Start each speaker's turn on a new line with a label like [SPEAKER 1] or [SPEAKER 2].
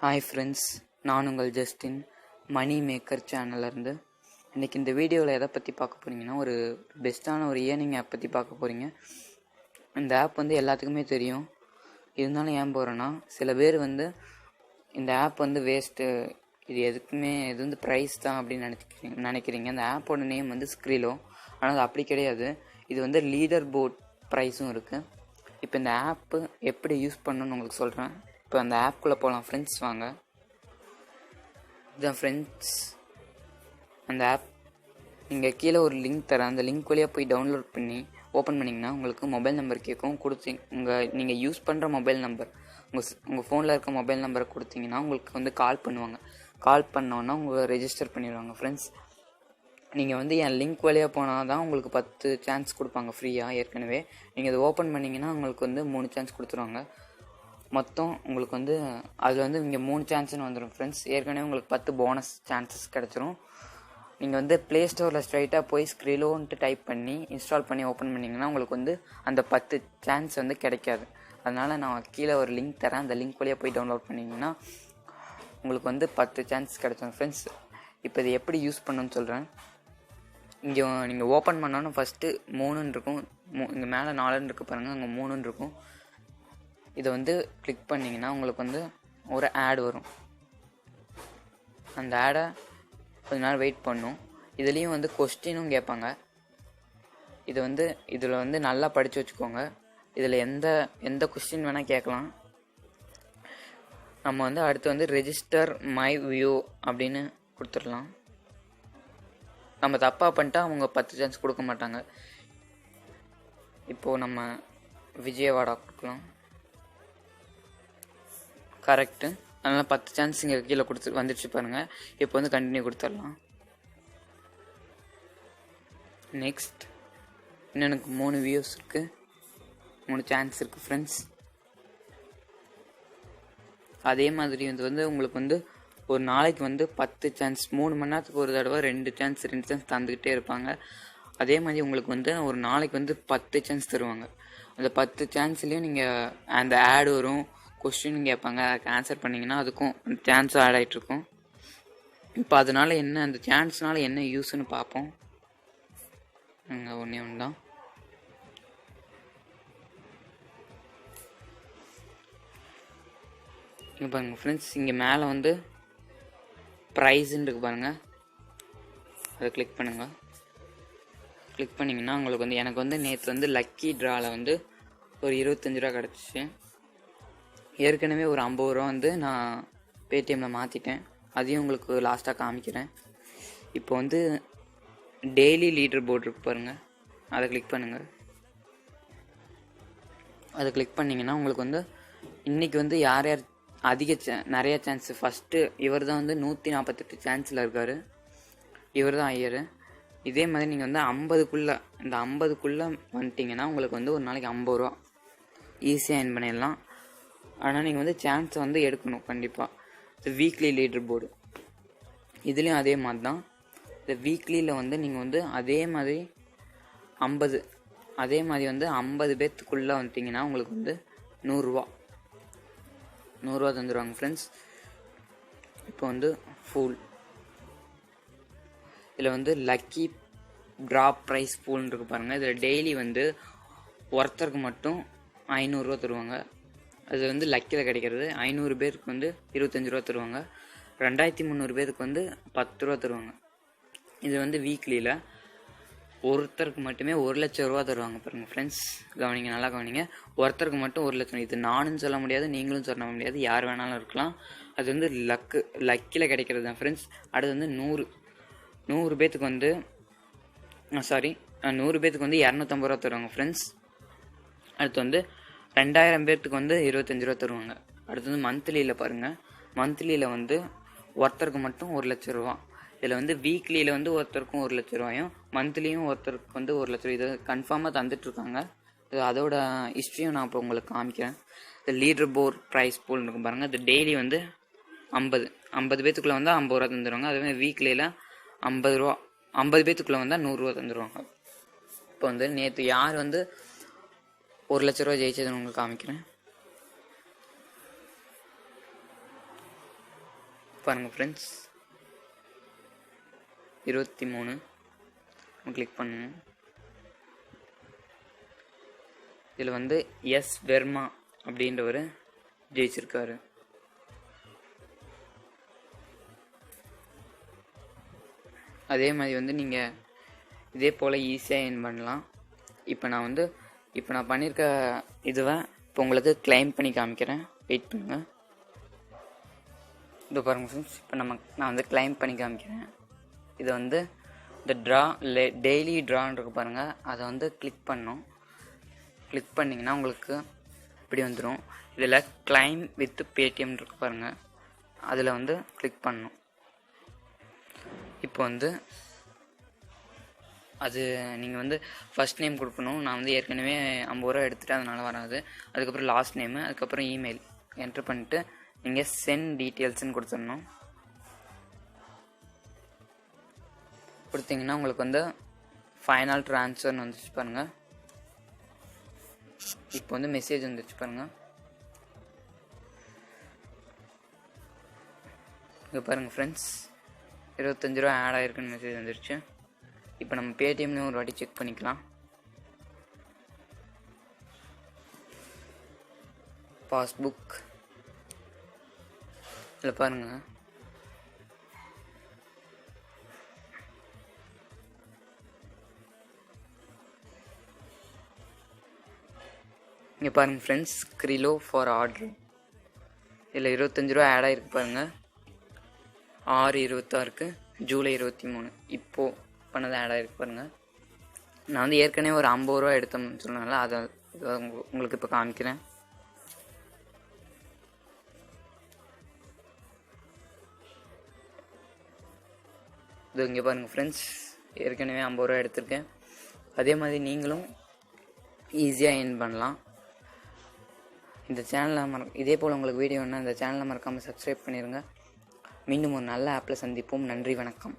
[SPEAKER 1] Hi friends நான் உங்கள் Justin மணி maker சேனல்லேருந்து இன்றைக்கி இந்த வீடியோவில் எதை பற்றி பார்க்க போகிறீங்கன்னா ஒரு பெஸ்ட்டான ஒரு ஏர்னிங் ஆப் பற்றி பார்க்க போகிறீங்க இந்த ஆப் வந்து எல்லாத்துக்குமே தெரியும். இருந்தாலும் ஏன் போகிறேன்னா சில பேர் வந்து இந்த ஆப் வந்து வேஸ்ட்டு இது எதுக்குமே இது வந்து ப்ரைஸ் தான் அப்படின்னு நினைக்கிறீங்க நினைக்கிறீங்க. அந்த ஆப்போட நேம் வந்து ஸ்க்ரீலோ ஆனால் அது அப்படி கிடையாது. இது வந்து லீடர் போர்ட் ப்ரைஸும் இருக்குது இப்போ இந்த ஆப்பு எப்படி யூஸ் பண்ணணும்னு உங்களுக்கு சொல்கிறேன் இப்போ அந்த ஆப்குள்ளே போகலாம் ஃப்ரெண்ட்ஸ் வாங்க. இதுதான் ஃப்ரெண்ட்ஸ் அந்த ஆப் நீங்கள் கீழே ஒரு லிங்க் தரேன். அந்த லிங்க் வழியாக போய் டவுன்லோட் பண்ணி ஓப்பன் பண்ணிங்கன்னா உங்களுக்கு மொபைல் நம்பர் கேட்கும். கொடுத்து உங்கள் நீங்கள் யூஸ் பண்ணுற மொபைல் நம்பர் உங்கள் உங்கள் ஃபோனில் இருக்க மொபைல் நம்பரை கொடுத்தீங்கன்னா உங்களுக்கு வந்து கால் பண்ணுவாங்க. கால் பண்ணோன்னா உங்களை ரெஜிஸ்டர் பண்ணிடுவாங்க ஃப்ரெண்ட்ஸ் நீங்கள் வந்து என் லிங்க் வழியாக போனால் தான் உங்களுக்கு பத்து சான்ஸ் கொடுப்பாங்க ஃப்ரீயாக ஏற்கனவே. நீங்கள் இதை ஓப்பன் பண்ணிங்கன்னா உங்களுக்கு வந்து மூணு சான்ஸ் கொடுத்துருவாங்க. மொத்தம் உங்களுக்கு வந்து அதில் வந்து இங்கே மூணு சான்ஸ்னு வந்துடும் ஃப்ரெண்ட்ஸ் ஏற்கனவே உங்களுக்கு பத்து போனஸ் சான்சஸ் கிடச்சிரும். நீங்கள் வந்து ப்ளே ஸ்டோரில் ஸ்ட்ரைட்டாக போய் ஸ்க்ரீலோன்ட்டு டைப் பண்ணி இன்ஸ்டால் பண்ணி ஓப்பன் பண்ணிங்கன்னா உங்களுக்கு வந்து அந்த பத்து சான்ஸ் வந்து கிடைக்காது. அதனால் நான் கீழே ஒரு லிங்க் தரேன். அந்த லிங்க் வழியாக போய் டவுன்லோட் பண்ணிங்கன்னா உங்களுக்கு வந்து பத்து சான்ஸ் கிடைச்சிடும் ஃப்ரெண்ட்ஸ் இப்போ இது எப்படி யூஸ் பண்ணுன்னு சொல்கிறேன் இங்கே நீங்கள் ஓப்பன் பண்ணோன்னு ஃபஸ்ட்டு மூணுன்னு இருக்கும். மூ இங்கே மேலே நாலுன்னு இருக்குது பாருங்கள் அங்கே மூணுன்னு இருக்கும். இதை வந்து கிளிக் பண்ணிங்கன்னா உங்களுக்கு வந்து ஒரு ஆட் வரும். அந்த ஆடை கொஞ்ச நேரம் வெயிட் பண்ணும். இதுலேயும் வந்து கொஸ்டினும் கேட்பாங்க. இது வந்து இதில் வந்து நல்லா படித்து வச்சுக்கோங்க. இதில் எந்த எந்த கொஸ்டின் வேணால் கேட்கலாம். நம்ம வந்து அடுத்து வந்து ரெஜிஸ்டர் மை வியூ அப்படின்னு கொடுத்துடலாம். நம்ம தப்பாக பண்ணிட்டா அவங்க பத்து சான்ஸ் கொடுக்க மாட்டாங்க. இப்போது நம்ம விஜயவாடா கொடுக்கலாம். கரெக்டு அதனால் பத்து சான்ஸ் இங்கே கீழே கொடுத்து வந்துடுச்சு பாருங்கள் இப்போ வந்து கண்டினியூ கொடுத்துடலாம். நெக்ஸ்ட் இன்னும் எனக்கு மூணு வியூஸ் இருக்குது மூணு சான்ஸ் இருக்குது ஃப்ரெண்ட்ஸ் அதே மாதிரி இது வந்து உங்களுக்கு வந்து ஒரு நாளைக்கு வந்து பத்து சான்ஸ் மூணு மணி நேரத்துக்கு ஒரு தடவை ரெண்டு சான்ஸ் ரெண்டு சான்ஸ் தந்துக்கிட்டே இருப்பாங்க. அதே மாதிரி உங்களுக்கு வந்து ஒரு நாளைக்கு வந்து பத்து சான்ஸ் தருவாங்க. அந்த பத்து சான்ஸ்லேயும் நீங்கள் அந்த ஆட் வரும். கொஸ்டின் கேட்பாங்க அதுக்கு ஆன்சர் பண்ணிங்கன்னா அதுக்கும் சான்ஸ் ஆட் ஆகிட்ருக்கும் இப்போ அதனால் என்ன அந்த சான்ஸ்னால் என்ன யூஸ்ன்னு பார்ப்போம். அங்கே ஒன்றே ஒன்று தான் இங்கே பாருங்கள் ஃப்ரெண்ட்ஸ் இங்கே மேலே வந்து ப்ரைஸுன்னு இருக்கு பாருங்கள் அதை கிளிக் பண்ணுங்கள் கிளிக் பண்ணிங்கன்னா உங்களுக்கு வந்து எனக்கு வந்து நேற்று வந்து லக்கி ட்ராவில் வந்து ஒரு இருபத்தஞ்சி ரூபா கிடச்சிச்சு. ஏற்கனவே ஒரு ஐம்பது ரூபா வந்து நான் பேடிஎம்மில் மாற்றிட்டேன் அதையும் உங்களுக்கு லாஸ்ட்டாக காமிக்கிறேன். இப்போ வந்து டெய்லி லீடர் போர்டு இருக்கு பாருங்கள் அதை கிளிக் பண்ணுங்கள் அதை கிளிக் பண்ணிங்கன்னா உங்களுக்கு வந்து இன்றைக்கி வந்து யார் யார் அதிக சே நிறைய சான்ஸு ஃபஸ்ட்டு இவர் தான் வந்து நூற்றி நாற்பத்தெட்டு சான்ஸில் இருக்கார். இவர் தான் ஐயர். இதே மாதிரி நீங்கள் வந்து ஐம்பதுக்குள்ளே இந்த ஐம்பதுக்குள்ளே வந்துட்டிங்கன்னா உங்களுக்கு வந்து ஒரு நாளைக்கு ஐம்பது ரூபா. ஈஸியாக என் பண்ணிடலாம். ஆனால் நீங்கள் வந்து சான்ஸை வந்து எடுக்கணும் கண்டிப்பாக இந்த வீக்லி லீடர் போர்டு இதுலேயும் அதே மாதிரி தான் இந்த வீக்லியில் வந்து நீங்கள் வந்து அதே மாதிரி ஐம்பது அதே மாதிரி வந்து ஐம்பது பேர்த்துக்குள்ளே வந்துட்டிங்கன்னா உங்களுக்கு வந்து நூறுரூவா நூறுரூவா தந்துடுவாங்க ஃப்ரெண்ட்ஸ் இப்போ வந்து ஃபூல் இதில் வந்து லக்கி ட்ராப் ப்ரைஸ் பூல்னு இருக்கு பாருங்கள் இதில் டெய்லி வந்து ஒருத்தருக்கு மட்டும் ஐநூறுரூவா தருவாங்க. அது வந்து லக்கியில் கிடைக்கிறது. ஐநூறு பேருக்கு வந்து இருபத்தஞ்சி ரூபா தருவாங்க. ரெண்டாயிரத்தி முந்நூறு பேருக்கு வந்து பத்து ரூபா தருவாங்க. இது வந்து வீக்லியில் ஒருத்தருக்கு மட்டுமே ஒரு லட்சம் ரூபா தருவாங்க பாருங்கள் ஃப்ரெண்ட்ஸ் கவனிங்க நல்லா கவனிங்க. ஒருத்தருக்கு மட்டும் ஒரு லட்சம். இது நானும் சொல்ல முடியாது நீங்களும் சொல்ல முடியாது. யார் வேணாலும் இருக்கலாம். அது வந்து லக்கு லக்கியில் கிடைக்கிறது தான் ஃப்ரெண்ட்ஸ் அடுத்து வந்து நூறு. நூறு பேத்துக்கு வந்து சாரி நூறு பேத்துக்கு வந்து இரநூத்தம்பது ரூபா தருவாங்க ஃப்ரெண்ட்ஸ் அடுத்து வந்து ரெண்டாயிரம் பேர்த்துக்கு வந்து இருபத்தஞ்சி ரூபா தருவாங்க. அடுத்து வந்து மந்த்லியில் பாருங்கள் மந்த்லியில் வந்து ஒருத்தருக்கு மட்டும் ஒரு லட்ச ரூபா. இதில் வந்து வீக்லியில் வந்து ஒருத்தருக்கும் ஒரு லட்ச ரூபாயும் மந்த்லியும் ஒருத்தருக்கு வந்து ஒரு லட்ச ரூபா இதை கன்ஃபார்மாக தந்துட்டுருக்காங்க. இது அதோட ஹிஸ்ட்ரியும் நான் இப்போ உங்களுக்கு காமிக்கிறேன். இந்த லீடர் போர் ப்ரைஸ் போல்னு இருக்கும் பாருங்கள் இது டெய்லி வந்து ஐம்பது. ஐம்பது பேத்துக்குள்ளே வந்து ஐம்பது ரூபா தந்துடுவாங்க அதுவே வீக்லியில் ஐம்பது ரூபா ஐம்பது பேத்துக்குள்ளே வந்தால் நூறுரூவா தந்துடுவாங்க இப்போ வந்து நேற்று யார் வந்து ஒரு லட்ச ரூபா ஜெயிச்சதுன்னு உங்களுக்கு காமிக்கிறேன். பாருங்கள் ஃப்ரெண்ட்ஸ் இருபத்தி மூணு. கிளிக் பண்ணுவோம். இதில் வந்து எஸ் வெர்மா அப்படின்றவர் ஜெயிச்சிருக்காரு. அதே மாதிரி வந்து நீங்கள் இதே போல் ஈஸியாக ஏன் பண்ணலாம். இப்போ நான் வந்து இப்போ நான் பண்ணியிருக்க இதுவை இப்போ உங்களுக்கு கிளைம் பண்ணி காமிக்கிறேன். வெயிட் பண்ணுங்கள் இது பாருங்கள் ஃப்ரெண்ட்ஸ் இப்போ நம்ம நான் வந்து கிளைம் பண்ணி காமிக்கிறேன். இது வந்து இந்த ட்ரா டெய்லி ட்ரான்னு இருக்கு பாருங்கள் அதை வந்து கிளிக் பண்ணோம் கிளிக் பண்ணிங்கன்னா உங்களுக்கு இப்படி வந்துடும் இதில் கிளைம் வித் பேடிஎம் இருக்கு பாருங்கள் அதில் வந்து கிளிக் பண்ணணும். இப்போ வந்து அது நீங்கள் வந்து ஃபஸ்ட் நேம் கொடுக்கணும். நான் வந்து ஏற்கனவே ஐம்பது ரூபா எடுத்துகிட்டு அதனால் வராது. அதுக்கப்புறம் லாஸ்ட் நேமு அதுக்கப்புறம் இமெயில் என்ட்ரு பண்ணிட்டு நீங்கள் சென்ட் டீட்டெயில்ஸ்னு கொடுத்துடணும். கொடுத்தீங்கன்னா உங்களுக்கு வந்து ஃபைனல் ட்ரான்ஸ்ஃபர்னு வந்துச்சு பாருங்கள் இப்போ வந்து மெசேஜ் வந்துச்சு பாருங்கள் இங்கே பாருங்கள் ஃப்ரெண்ட்ஸ் இருபத்தஞ்சி ரூபா ஆட் ஆகிருக்குன்னு மெசேஜ் வந்துருச்சு. இப்போ நம்ம பேடிஎம்னு ஒரு வாட்டி செக் பண்ணிக்கலாம். பாஸ்புக் இதில் பாருங்கள் இங்கே பாருங்கள் ஃப்ரெண்ட்ஸ் கிரிலோ ஃபார் ஆர்டர் இதில் இருபத்தஞ்சி ரூபா ஆட் ஆகிருக்கு பாருங்கள் ஆறு இருபத்தாறுக்கு ஜூலை இருபத்தி மூணு. இப்போது பண்ணது ஆட் ஆகிருக்கு பாருங்கள் நான் வந்து ஏற்கனவே ஒரு ஐம்பது ரூபா எடுத்தோம்னு சொன்னால அதை உங்களுக்கு இப்போ காமிக்கிறேன். இது இங்கே பாருங்கள் ஃப்ரெண்ட்ஸ் ஏற்கனவே ஐம்பது ரூபா எடுத்திருக்கேன். அதே மாதிரி நீங்களும் ஈஸியாக ஏர்ன் பண்ணலாம். இந்த சேனலில் மற இதே போல் உங்களுக்கு வீடியோ வேணால் இந்த சேனலை மறக்காமல் சப்ஸ்கிரைப் பண்ணிடுங்க மீண்டும் ஒரு நல்ல ஆப்பில் சந்திப்போம். நன்றி வணக்கம்.